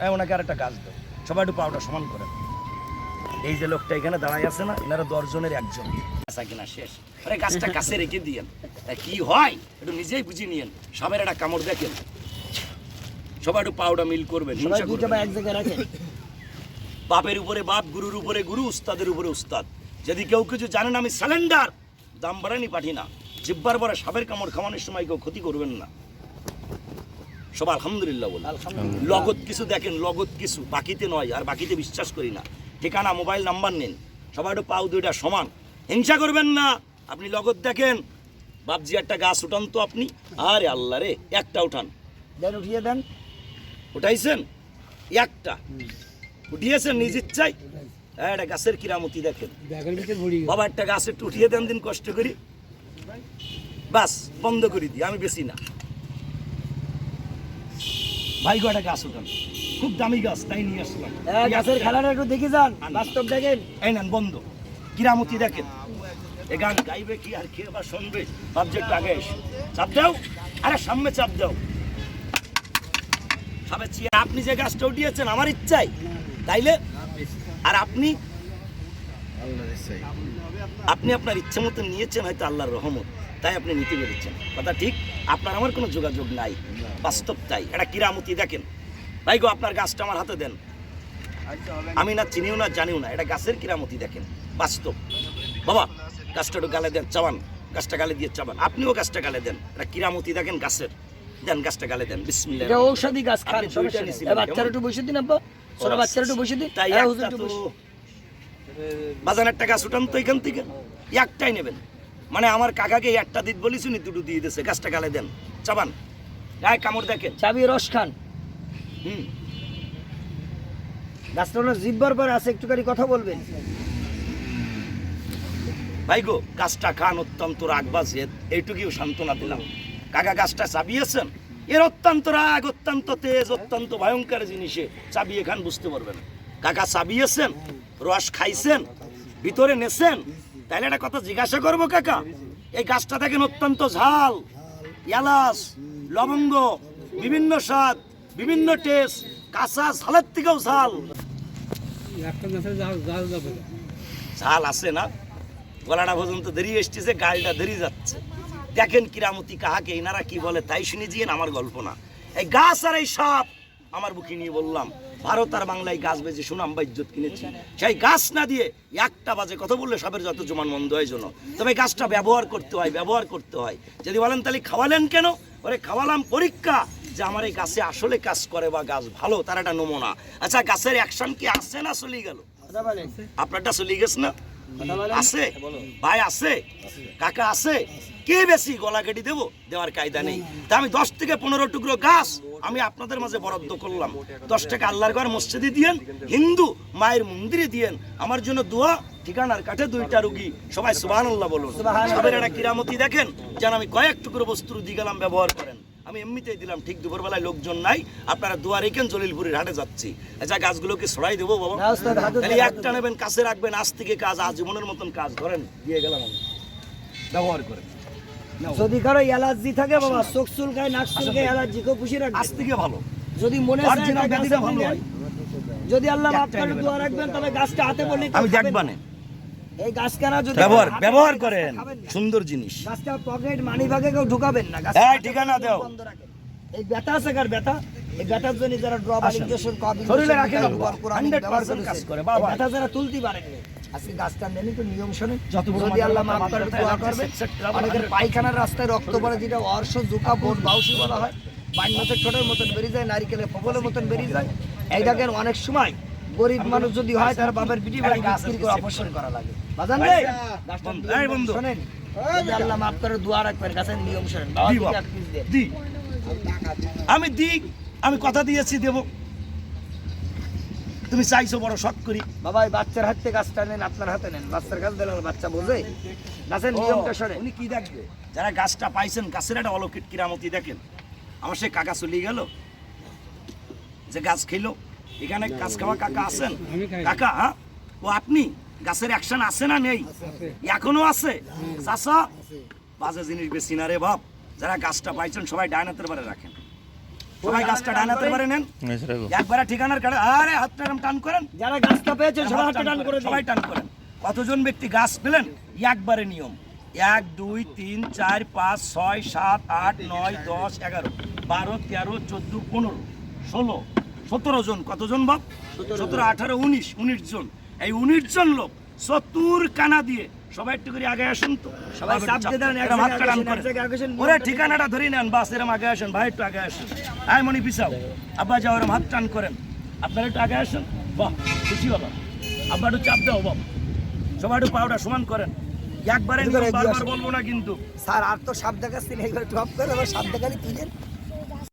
হ্যাঁ ওনাকে আর একটা গাছ দাও। সবাই একটু পাউডার সমান করে এই যে লোকটা এখানে দাঁড়াই আছে না এনারা দশজনের একজন। কিনা শেষ। আরে গাছটা কাছে রেখে দিয়েন। কি হয়? একটু নিজেই বুঝে নিয়েন। সবের একটা কামড় দেখেন। সবাই একটু পাউডার মিল করবেন। এক জায়গায় রাখেন। বাপের উপরে বাপ গুরুর উপরে গুরু উস্তাদের উপরে উস্তাদ। যদি কেউ কিছু জানেন আমি স্যালেন্ডার দাম বাড়ানি পাঠি না জিব্বার পরে সাপের কামড় খাওয়ানোর সময় কেউ ক্ষতি করবেন না। সব আলহামদুলিল্লাহ বলে। লগত কিছু দেখেন লগত কিছু। বাকিতে নয় আর বাকিতে বিশ্বাস করি না। ঠিকানা মোবাইল নাম্বার নেন। সবাই একটু পাও দুইটা সমান। হিংসা করবেন না। আপনি লগত দেখেন। বাপজি একটা গাছ উঠান তো আপনি। আরে আল্লাহ রে একটা উঠান। দেন উঠিয়ে দেন। উঠাইছেন? একটা। উঠিয়েছেন নিজ ইচ্ছাই হ্যাঁ এটা গাছের কিরামতি দেখেন। বাবা একটা গাছ একটু উঠিয়ে দেন দিন কষ্ট করি। বাস বন্ধ করে দিই আমি বেশি না। ভাই গো একটা গাছ উঠান। খুব দামি গাছ তাই নিয়ে আসলাম। গাছের খেলাটা একটু দেখে যান বাস্তব দেখেন। এই নেন বন্ধ। কিরামতি দেখেন। এ গান গাইবে কি আর কে বা শুনবে? ভাবছে একটু আগে এসে। চাপ দাও। আরে সামনে চাপ দাও। ভাবেছি আপনি যে গাছটা উঠিয়েছেন আমার ইচ্ছাই। তাইলে আর আপনি? আপনি আপনার ইচ্ছে মতো নিয়েছেন হয়তো আল্লাহর রহমত। তাই আপনি নিতে পেরেছেন কথা ঠিক? আপনার আমার কোনো যোগাযোগ নাই। বাস্তব তাই। এটা কিরামতি দেখেন। ভাই গো আপনার গাছটা আমার হাতে দেন। আমি না চিনিও না জানিও না। এটা গাছের কিরামতি দেখেন। বাস্তব। বাবা গাছটা একটু গালে দেন চাবান। গাছটা গালে দিয়ে চাবান। আপনিও গাছটা গালে দেন। এটা কিরামতি দেখেন গাছের। দেন গাছটা গালে দেন। বিসমিল্লাহ এটা ঔষধি গাছ খান আপনি সমস্যা নেই। বাচ্চারা একটু বসে দিন আব্বা। ছোট বাচ্চারা একটু বসে দিন। তাই হুজুর একটা গাছ উঠান তো এখান থেকে। একটাই নেবেন। মানে আমার কাকাকে একটা দিত বলিস নি দুটো দিয়ে দিয়েছে গাছটা গালে দেন। চাবান গায়ে কামড় দেখেন। চাবি রস খান। হুম। গাছটা হলো আছে একটুখানি কথা বলবেন। ভাই গো গাছটা খান অত্যন্ত রাগ বাজে এইটুকুও সান্ত্বনা দিলাম। কাকা গাছটা চাবিয়েছেন? এর অত্যন্ত রাগ অত্যন্ত তেজ অত্যন্ত ভয়ঙ্কর জিনিসে চাবিয়ে খান বুঝতে পারবেন। কাকা চাবিয়েছেন? রস খাইছেন? ভিতরে নেছেন? তাইলে একটা কথা জিজ্ঞাসা করব, কাকা। এই গাছটা দেখেন অত্যন্ত ঝাল, এলাচ, লবঙ্গ, বিভিন্ন স্বাদ, বিভিন্ন টেস্ট কাঁচা ঝালের থেকেও ঝাল। ঝাল আছে না? গলাটা পর্যন্ত দেরি এসতেছে গালটা দেরি যাচ্ছে। দেখেন কিরামতি কাহাকে, এনারা কি বলে, তাই শুনে দিয়েন আমার গল্প না। এই গাছ আর এই সাপ, আমার বুকে নিয়ে বললাম ভারত আর বাংলায় গাছ বেজে সুনাম বা ইজ্জত কিনেছি। সেই গাছ না দিয়ে একটা বাজে কথা বললে সবের যত জমান মন্দ হয় জন্য তবে গাছটা ব্যবহার করতে হয় ব্যবহার করতে হয়। যদি বলেন তাহলে খাওয়ালেন কেন? ওরে খাওয়ালাম পরীক্ষা যে আমার এই গাছে আসলে কাজ করে বা গাছ ভালো তার একটা নমুনা। আচ্ছা গাছের অ্যাকশন কি আসছে না চলে গেল? আপনারটা চলে গেছে না? আছে। ভাই আছে। কাকা আছে। কে বেশি গলা কেটে দেবো? দেওয়ার কায়দা নেই। তা আমি দশ থেকে পনেরো টুকরো গাছ আমি আপনাদের মাঝে বরাদ্দ করলাম। দশ টাকা আল্লাহর ঘর মসজিদে দিয়েন হিন্দু মায়ের মন্দিরে দিয়েন। আমার জন্য দোয়া ঠিকানার কাঠে দুইটা রুগী। সবাই সুবাহ আল্লাহ বলুন। সবের একটা কিরামতি দেখেন। যেন আমি কয়েক টুকরো বস্তু দিয়ে গেলাম ব্যবহার করেন। আমি এমনিতেই দিলাম ঠিক দুপুরবেলায় লোকজন নাই। আপনারা দোয়া রেখেন জলিলপুরের হাটে যাচ্ছি। আচ্ছা গাছগুলোকে ছড়াই দেবো বাবা। তাহলে একটা নেবেন কাছে রাখবেন আজ থেকে কাজ আজীবনের মতন কাজ। ধরেন দিয়ে গেলাম আমি। ব্যবহার করে। যদি কারও অ্যালার্জি থাকে বাবা চোখ চুলকায় নাক চুলকায় অ্যালার্জি কেউ খুশি আজ রাখবেন থেকে ভালো। যদি মনে হয় হয়। যদি আল্লাহ মাফ করে দোয়া রাখবেন তবে গাছটা হাতে বললে আমি দেখবানে এই গাছ কেনা যদি ব্যবহার ব্যবহার করেন। সুন্দর জিনিস। গাছটা পকেট মানি ভাগে কেউ ঢুকাবেন না এই, হাতে ঠিকানা দাও। এই ব্যথা আছে কার ব্যথা? এই ব্যথার জন্য যারা ড্রপ। ইনজেকশন কপ শরীরে রাখেন আল্লাহ। 100% কাজ করে, বাবা। ব্যথা যারা তুলতে পারে আজকে গাছটা নেন একটু নিয়ম শুনে যত যদি আল্লাহ মাফ করে দোয়া মাথা করবে। অনেকের পায়খানার রাস্তায় রক্ত পড়ে যেটা অর্শ জুকা বোন বাউসি বলা হয়। বাইন মাছের ছোটের মতন বেরিয়ে যায় নারিকেলের ফবলের মতন বেরিয়ে যায়। এই দেখেন অনেক সময় গরিব মানুষ যদি হয় তার বাবার পিটি বাড়ি বিক্রি করে অপারেশন করা লাগে। বাজান রে! নিয়ম এই বন্ধু। শোনেন যদি আল্লাহ মাফ করে দোয়া রাখবেন গাছের নিয়ম শোনেন। বাবা দি। আমি দি আমি কথা দিয়েছি দেব। তুমি চাইছো বড় শখ করি। বাবা এই বাচ্চার হাত থেকে গাছটা নেন আপনার হাতে নেন। বাচ্চার কাছে দিলে বাচ্চা বোঝে। গাছের নিয়মটা শোনেন। উনি কি দেখবে? যারা গাছটা পাইছেন গাছের একটা অলৌকিক কিরামতি দেখেন। আমার সে কাকা চলিয়ে গেল যে গাছ খেলো। এখানে গাছ খাওয়া কাকা আছেন? কাকা হ্যাঁ? ও আপনি? গাছের অ্যাকশন আছে না নেই? এখনও আছে? চাষা বাজে জিনিস বেশি না রে বাপ। যারা গাছটা পাইছেন সবাই ডায়নাতের বারে রাখেন। সবাই গাছটা ডানাতে পারে নেন। একবারে ঠিকানার কাটা আরে হাতটা টান করেন। যারা গাছটা পেয়েছে সবাই হাতটা টান করে সবাই টান করেন। কতজন ব্যক্তি গাছ পেলেন? একবারে নিয়ম। এক দুই তিন চার পাঁচ ছয় সাত আট নয় দশ এগারো বারো তেরো চোদ্দ পনেরো ষোলো সতেরো জন কতজন বাপ? সতেরো আঠারো উনিশ উনিশ জন। এই উনিশ জন লোক চতুর কানা দিয়ে সবাই একটু করে আগে আসেন তো। সবাই ওরে ঠিকানাটা ধরে নেন বাস এরম আগে আসেন ভাই একটু আগে আসেন। আয় মনি পিছাও। আব্বা যাও এরম হাত টান করেন। আপনারা একটু আগে আসেন। বাহ খুশি হলো আব্বা একটু চাপ দাও বাবা সবাই একটু পাউডার সমান করেন। একবারে। বলব না কিন্তু। স্যার আর তো সাপ দেখাচ্ছি না এইবার টপ করে আবার সাপ দেখালে তুলেন